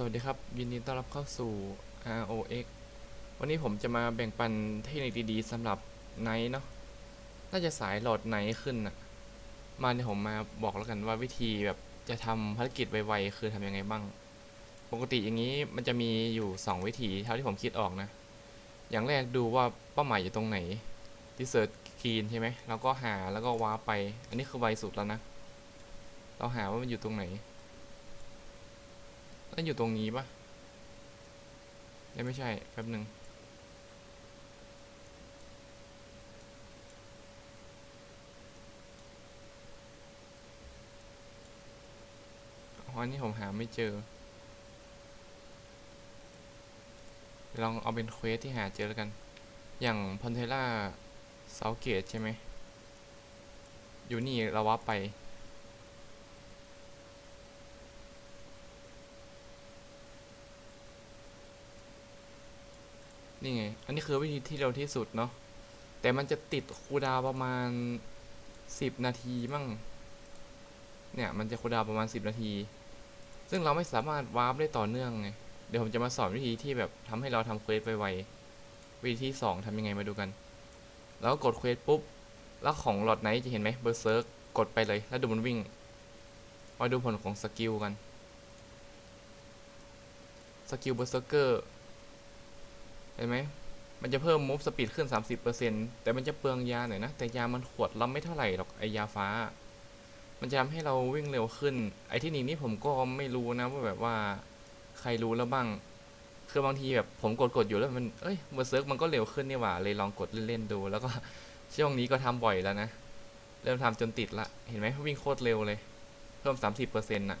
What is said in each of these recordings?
สวัสดีครับ ยินดีต้อนรับเข้าสู่ ROX วันนี้ผมจะมาแบ่งปันเทคนิคดีๆสำหรับไนท์เนาะน่าจะสายโหลดไนท์ขึ้นน่ะมาเนี่ยผมมาบอกแล้วกันว่าวิธีแบบจะทำภารกิจไวๆคือทำยังไงบ้าง ปกติอย่างนี้มันจะมีอยู่ 2 วิธีเท่าที่ผมคิดออกนะ อย่างแรกดูว่าเป้าหมายอยู่ตรงไหนที่เซิร์ชคีนใช่ไหมแล้วก็หาแล้วก็ว้าร์ปไป อันนี้คือไวสุดแล้วนะ เราหาว่ามันอยู่ตรงไหน แล้วอยู่ตรงนี้ปะยังไม่ใช่แป๊บหนึ่งอ๋ออันนี้ผมหาไม่เจอ ลองเอาเป็นเควสที่หาเจอแล้วกัน อย่างพอนเทล่าเซาเกตใช่ไหม อยู่นี่เราวับไป นี่ไง อันนี้คือวิธีที่เร็วที่สุดเนาะ แต่มันจะติดคูดาวประมาณสิบนาทีมั่ง เนี่ยมันจะคูดาวประมาณสิบนาที ซึ่งเราไม่สามารถวาร์ปได้ต่อเนื่องไง เดี๋ยวผมจะมาสอนวิธีที่แบบทำให้เราทำเควสไวๆวิธีที่สองทำยังไงมาดูกัน แล้วก็กดเควสปุ๊บ แล้วของหลอดไหนจะเห็นไหมเบอร์เซิร์กกดไปเลย แล้วดูมันวิ่ง มาดูผลของสกิลกัน สกิลเบอร์เซอร์เกอร์ เห็นไหมมันจะเพิ่มมูฟสปีดขึ้น 30%แต่มันจะเปลืองยาหน่อยนะ แต่ยามันขวดละไม่เท่าไหร่หรอกไอยาฟ้า มันจะทำให้เราวิ่งเร็วขึ้น ไอที่นี่นี่ผมก็ไม่รู้นะว่าแบบว่าใครรู้แล้วบ้าง คือบางทีแบบผมกดกดอยู่แล้วมัน เอ้ยเบอร์เซิร์กมันก็เร็วขึ้นนี่หว่า เลยลองกดเล่นๆดู แล้วก็ช่วงนี้ก็ทำบ่อยแล้วนะ เริ่มทำจนติดละ เห็นไหมวิ่งโคตรเร็วเลย เพิ่ม 30%น่ะ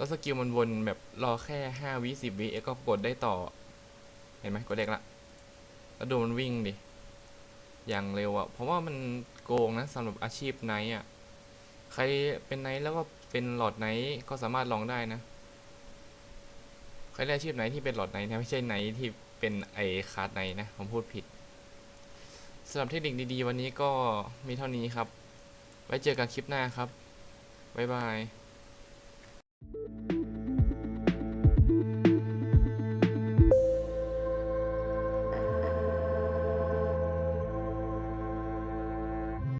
แล้วสกิลมันวนแบบรอแค่ห้าวิสิบวิเอ็กก็กดได้ต่อ เห็นไหมกดเด็กละ แล้วดูมันวิ่งดิ อย่างเร็วอะเพราะว่ามันโกงนะสำหรับอาชีพไนท์อะใครเป็นไนท์แล้วก็เป็นหลอดไนท์ก็สามารถลองได้นะ ใครได้อาชีพไนท์ที่เป็นหลอดไนท์นะไม่ใช่ไนท์ที่เป็นไอคาร์ดไนท์นะ ผมพูดผิดสำหรับเทคนิคดีๆ วันนี้ก็มีเท่านี้ครับ ไว้เจอกันคลิปหน้าครับ บ๊ายบาย